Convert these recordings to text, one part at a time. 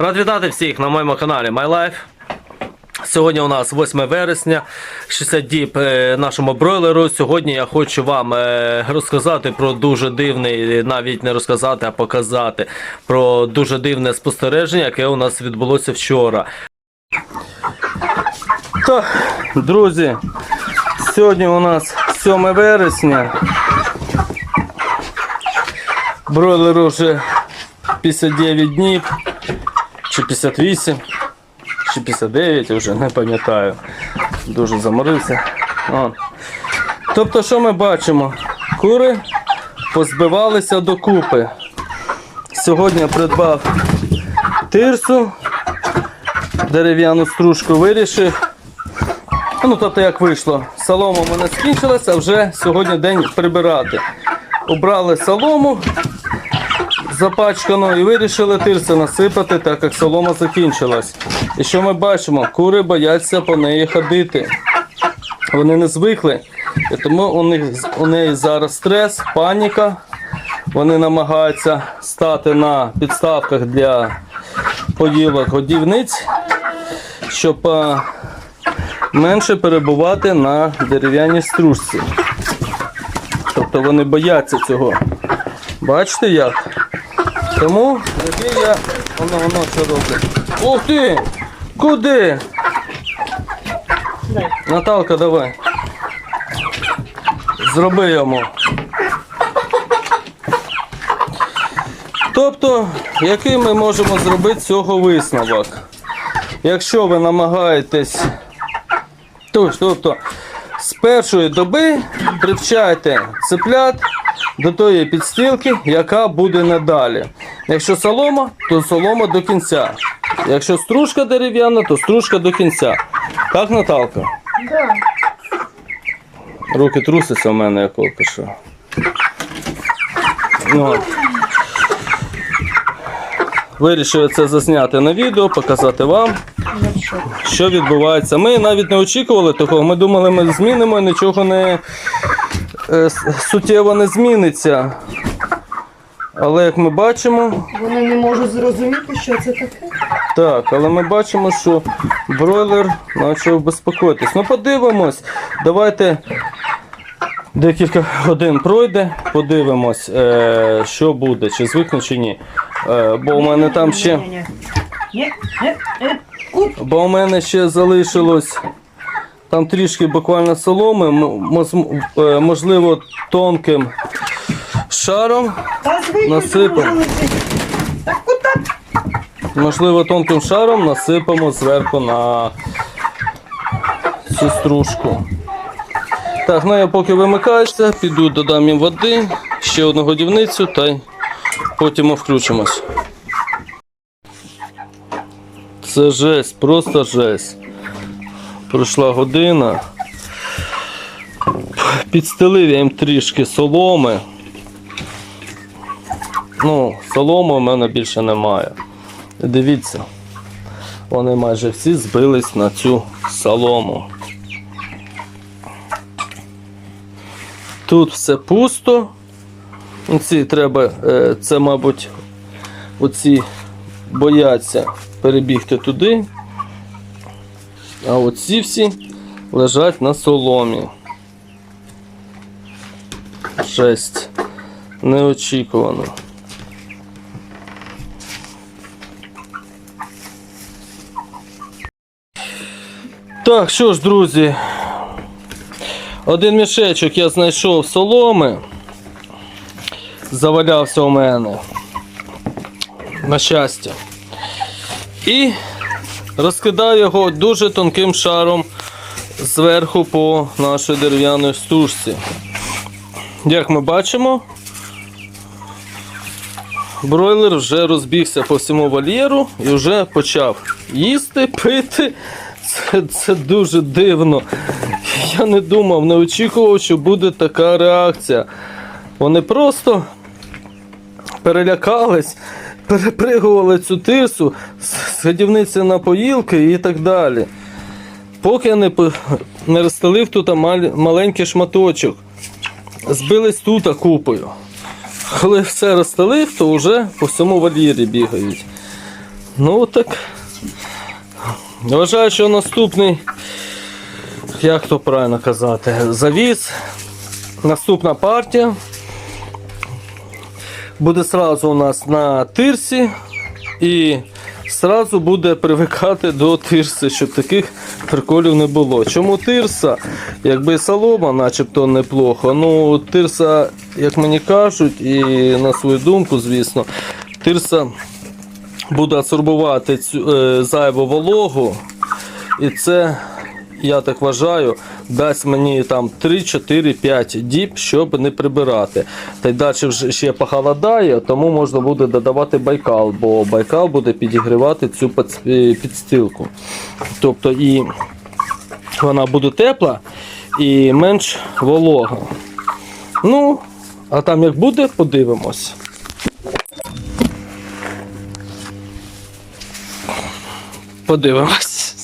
Рад вітати всіх на моєму каналі My Life. Сьогодні у нас 8 вересня, 60 діб е, нашому бройлеру. Сьогодні я хочу вам е, розказати про дуже дивний, навіть не розказати, а показати про дуже дивне спостереження, яке у нас відбулося вчора. Так, друзі, сьогодні у нас 7 вересня. Бройлеру вже 59 днів чи 58 чи 59, вже не пам'ятаю. Дуже заморився. О. Тобто, що ми бачимо? Кури позбивалися докупи. Сьогодні придбав тирсу, дерев'яну стружку вирішив. Ну, тобто, як вийшло, солома в мене скінчилася, а вже сьогодні день прибирати. Убрали солому запачкану і вирішили тирси насипати, так як солома закінчилась. І що ми бачимо? Кури бояться по неї ходити. Вони не звикли. І тому у них у неї зараз стрес, паніка. Вони намагаються стати на підставках для поділок годівниць, щоб менше перебувати на дерев'яній стружці. Тобто вони бояться цього. Бачите як? Тому який я. Воно воно що робить. Ух ти! Куди? Наталка, давай. Зроби йому. Тобто, який ми можемо зробити цього висновок? Якщо ви намагаєтесь. Тобто, з першої доби привчайте цеплят до тої підстілки, яка буде надалі. Якщо солома, то солома до кінця. Якщо стружка дерев'яна, то стружка до кінця. Так, Наталка? Да. Руки трусяться в мене, як що. Ну, от. Вирішив це засняти на відео, показати вам, що відбувається. Ми навіть не очікували такого. Ми думали, ми змінимо і нічого не е, суттєво не зміниться. Але як ми бачимо, Вони не можуть зрозуміти, що це таке. Так, але ми бачимо, що бройлер почав безпокоїтись. Ну подивимось. Давайте декілька годин пройде, подивимось, е, що буде, чи звикне, чи ні. Е, бо у мене там ще. Ні, ні, ні, ні. Кут. Бо у мене ще залишилось там трішки буквально соломи, м- моз- е, можливо, тонким шаром. Та? Можливо, тонким шаром насипемо зверху на цю стружку. Так, ну я поки вимикаюся, піду додам їм води, ще одну годівницю та й потім ми включимось. Це жесть, просто жесть. Пройшла година. Підстелив я їм трішки соломи. Ну, соломи у мене більше немає. Дивіться, вони майже всі збились на цю солому. Тут все пусто. Ці треба, е, це, мабуть, оці бояться перебігти туди. А оці всі лежать на соломі. Жесть. Неочікувано. Так, що ж, друзі, один мішечок я знайшов соломи. Завалявся у мене. На щастя. І розкидав його дуже тонким шаром зверху по нашій дерев'яній стужці. Як ми бачимо, бройлер вже розбігся по всьому вольєру і вже почав їсти, пити. Це, це дуже дивно. Я не думав, не очікував, що буде така реакція. Вони просто перелякались, перепригували цю тирсу з годівниці на поїлки і так далі. Поки я не, не розстелив тут маленький шматочок. Збились тут купою. Коли все розстелив, то вже по всьому вольєрі бігають. Ну так. Вважаю, що наступний, як то правильно казати, завіз. Наступна партія буде сразу у нас на тирсі і сразу буде привикати до тирси, щоб таких приколів не було. Чому тирса? Якби солома, начебто неплохо. Ну, тирса, як мені кажуть, і на свою думку, звісно, тирса буде адсорбувати цю е, зайву вологу. І це, я так вважаю, дасть мені там 3, 4, 5 діб, щоб не прибирати. Та й далі вже ще похолодає, тому можна буде додавати байкал, бо байкал буде підігрівати цю е, підстилку. Тобто і вона буде тепла і менш волога. Ну, а там як буде, подивимось. Подивимось.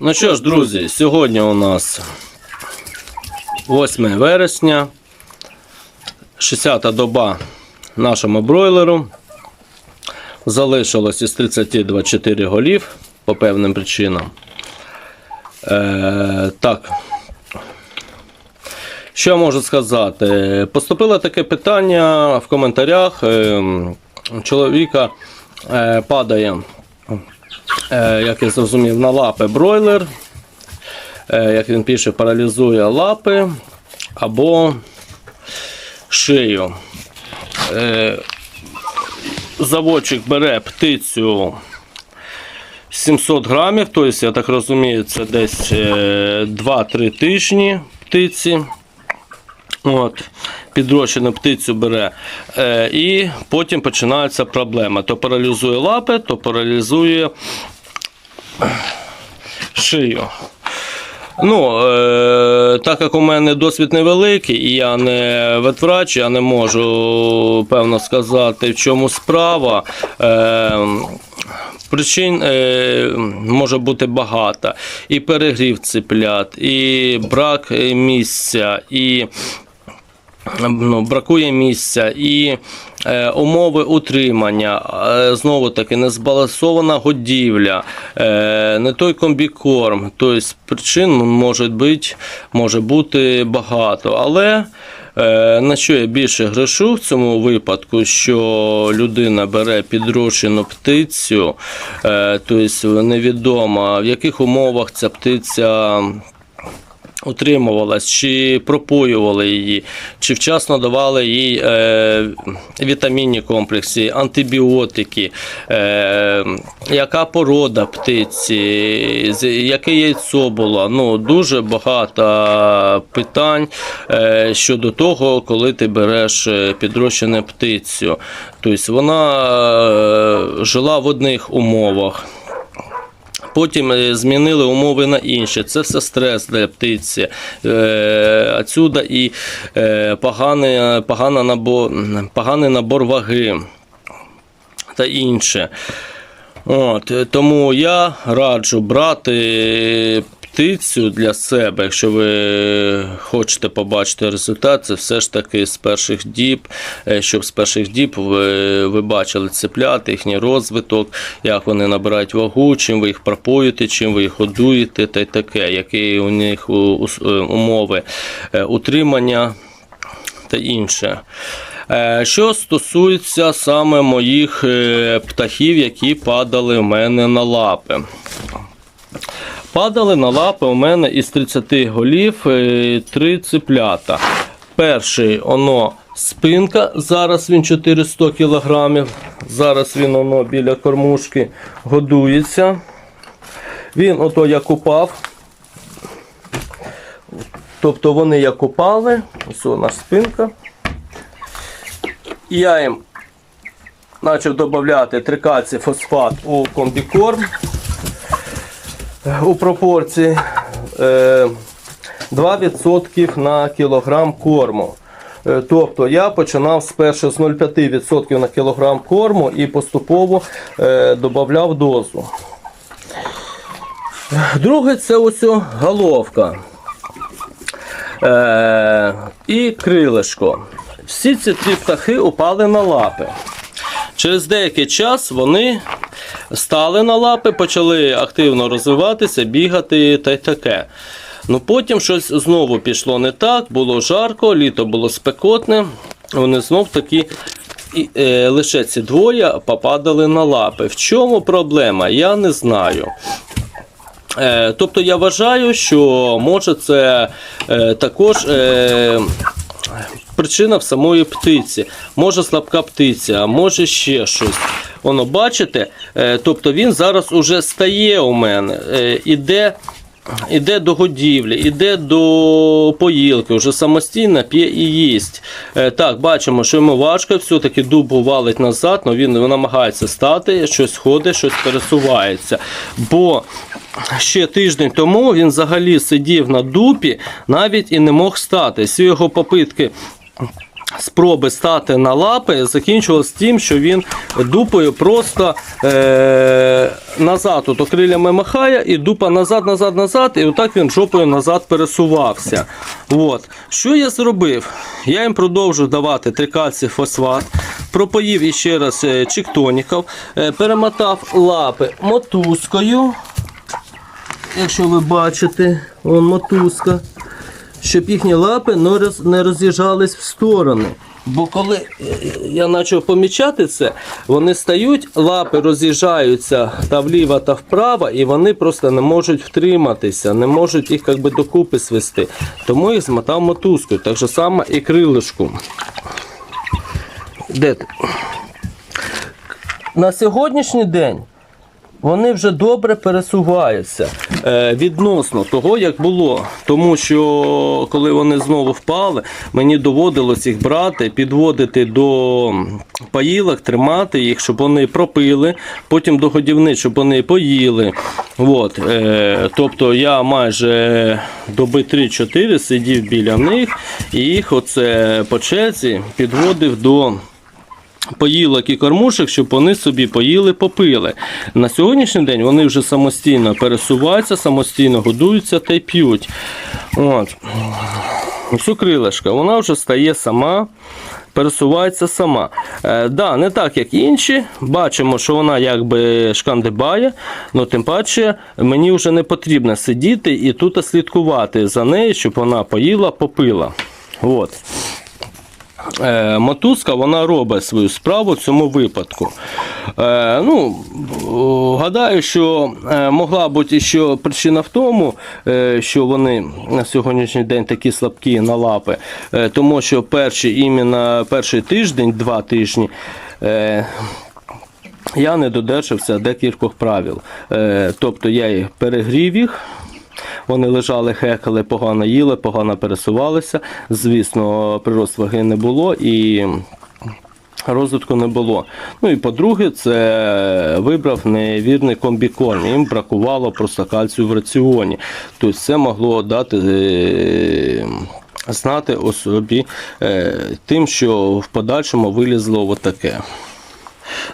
Ну що ж, друзі, сьогодні у нас 8 вересня, 60-та доба нашому бройлеру. Залишилось із 30 24 голів по певним причинам. Е, так. Що можу сказати? Поступило таке питання в коментарях. Е, чоловіка е, падає як я зрозумів, на лапи бройлер. Е, як він пише, паралізує лапи або шию. Е, заводчик бере птицю 700 грамів, тобто, я так розумію, це десь е, 2-3 тижні птиці. От, підрощену птицю бере. Е, і потім починається проблема. То паралізує лапи, то паралізує шию. Ну, е, так як у мене досвід невеликий, і я не ветврач, я не можу певно сказати, в чому справа. Е, Причин е, може бути багато. І перегрів циплят, і брак е, місця, і бракує місця і е, умови утримання, е, знову таки незбалансована годівля, е, не той комбікорм. Тобто причин може бути, може бути багато. Але е, на що я більше грешу в цьому випадку, що людина бере підрощену птицю, е, тобто невідомо в яких умовах ця птиця утримувалась, чи пропоювали її, чи вчасно давали їй е, вітамінні комплекси, антибіотики, е, яка порода птиці, яке яйцо було. Ну, дуже багато питань е, щодо того, коли ти береш е, підрощену птицю. Тобто вона е, жила в одних умовах. Потім е, змінили умови на інші. Це все стрес для птиці. Е, Отсюда і е, поганий, набор, поганий набор ваги та інше. От, тому я раджу брати птицю для себе, якщо ви хочете побачити результат, це все ж таки з перших діб, е, щоб з перших діб ви, ви бачили цеплят, їхній розвиток, як вони набирають вагу, чим ви їх пропоюєте, чим ви їх годуєте, та й таке, які у них е, умови е, утримання та інше. Що стосується саме моїх птахів, які падали в мене на лапи. Падали на лапи у мене із 30 голів е, три циплята. Перший оно спинка, зараз він 400 кг. Зараз він оно біля кормушки годується. Він ото як упав. Тобто вони як упали. Ось нас спинка. Я їм почав додати трикацій фосфат у комбікорм у пропорції е, 2% на кілограм корму. Е, Тобто я починав спершу з 0,5% на кілограм корму і поступово е, додавав дозу. Друге це ось головка е, і крилишко. Всі ці три птахи упали на лапи. Через деякий час вони стали на лапи, почали активно розвиватися, бігати та й таке. Ну потім щось знову пішло не так, було жарко, літо було спекотне. Вони знов таки е, лише ці двоє попадали на лапи. В чому проблема? Я не знаю. Е, тобто я вважаю, що може це е, також е, причина в самої птиці. Може слабка птиця, може ще щось. Воно бачите, е, тобто він зараз уже стає у мене, е, іде. Іде до годівлі, іде до поїлки, вже самостійно п'є і їсть. Е, так, бачимо, що йому важко, все-таки дубу валить назад, але він намагається стати, щось ходить, щось пересувається. Бо ще тиждень тому він взагалі сидів на дупі, навіть і не мог стати. Всі його попитки спроби стати на лапи закінчувалися тим, що він дупою просто е- назад ото крилями махає, і дупа назад, назад, назад, і отак він жопою назад пересувався. От. Що я зробив? Я їм продовжу давати трикальцій фосфат, пропоїв іще раз е, чіктоніків, е, перемотав лапи мотузкою. Якщо ви бачите, вон мотузка щоб їхні лапи не роз'їжджались в сторони. Бо коли е, я почав помічати це, вони стають, лапи роз'їжджаються та вліво, та вправо, і вони просто не можуть втриматися, не можуть їх якби докупи свести. Тому їх змотав мотузкою, так же само і крилишку. Де? На сьогоднішній день вони вже добре пересуваються е, відносно того, як було. Тому що коли вони знову впали, мені доводилось їх брати, підводити до паїлок, тримати їх, щоб вони пропили, потім до годівниць, щоб вони поїли. От, е, тобто я майже доби 3-4 сидів біля них і їх оце по черзі підводив до поїлок і кормушек, щоб вони собі поїли, попили. На сьогоднішній день вони вже самостійно пересуваються, самостійно годуються та й п'ють. От. Цю крилишка, вона вже стає сама. Пересувається сама. Е, да, не так, як інші. Бачимо, що вона якби шкандибає, але тим паче мені вже не потрібно сидіти і тут слідкувати за нею, щоб вона поїла, попила. От. Е, мотузка вона робить свою справу в цьому випадку. Е, ну, гадаю, що е, могла бути ще причина в тому, що вони на сьогоднішній день такі слабкі на лапи, тому що перший, іменно перший тиждень, два тижні. Я не додержався декількох правил. Тобто я їх перегрів їх. Вони лежали, хекали, погано їли, погано пересувалися. Звісно, прирост ваги не було і розвитку не було. Ну і по-друге, це вибрав невірний комбікорм. Їм бракувало просто кальцію в раціоні. Тобто це могло дати. е, Знати о е, тим, що в подальшому вилізло отаке.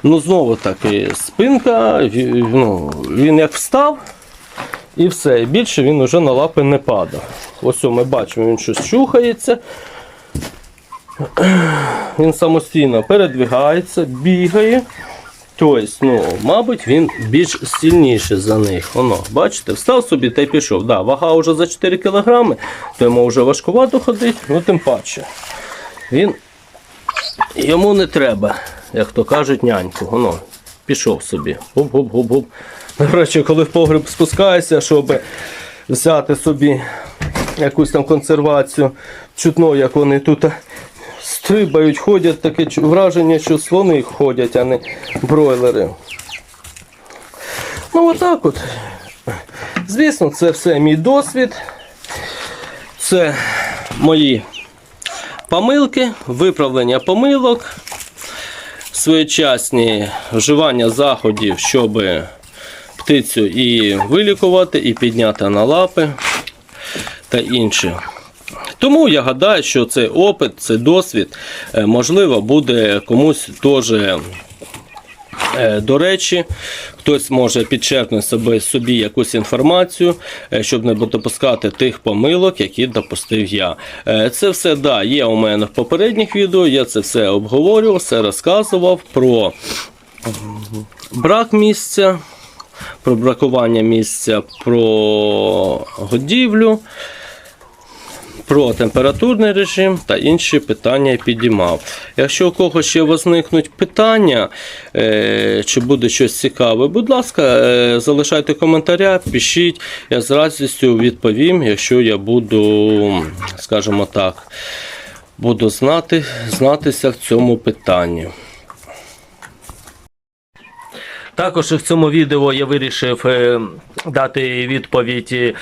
Ну, знову таки, спинка, ну, він як встав, і все. І більше він уже на лапи не падав. Ось ми бачимо, він щось чухається. Він самостійно передвигається, бігає. Тобто, ну, мабуть, він більш сильніший за них. Воно, бачите, встав собі та й пішов. Да, вага вже за 4 кг, то йому вже важкувато ходити, ну тим паче. Він йому не треба, як то кажуть, няньку. Воно, пішов собі. Гуп-гуп-гуп-гуп. Речі, коли в погреб спускаєшся, щоб взяти собі якусь там консервацію, чутно, як вони тут стрибають, ходять, таке враження, що слони ходять, а не бройлери. Ну, отак от. Звісно, це все мій досвід. Це мої помилки, виправлення помилок, своєчасні вживання заходів, щоб птицю і вилікувати, і підняти на лапи та інше. Тому я гадаю, що цей опит, цей досвід, е, можливо, буде комусь теж Е, До речі, хтось може підчеркнути собі, якусь інформацію, е, щоб не допускати тих помилок, які допустив я. Це все да, є у мене в попередніх відео, я це все обговорював, все розказував про брак місця, про бракування місця, про годівлю про температурний режим та інші питання я підіймав. Якщо у когось ще виникнуть питання, е, чи буде щось цікаве, будь ласка, е, залишайте коментаря, пишіть, я з радістю відповім, якщо я буду, скажімо так, буду знати, знатися в цьому питанні. Також в цьому відео я вирішив е, дати відповідь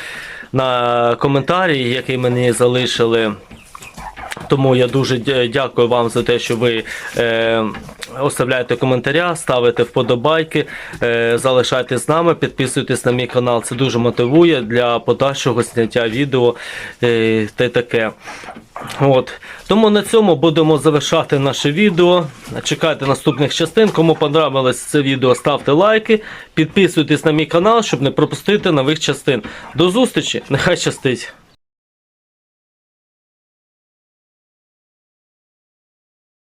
на коментарі, які мені залишили. Тому я дуже дякую вам за те, що ви е, оставляєте коментаря, ставите вподобайки, е, залишайтесь з нами, підписуйтесь на мій канал. Це дуже мотивує для подальшого зняття відео е, та таке. От. Тому на цьому будемо завершати наше відео. Чекайте наступних частин. Кому понравилось це відео, ставте лайки, підписуйтесь на мій канал, щоб не пропустити нових частин. До зустрічі! Нехай щастить!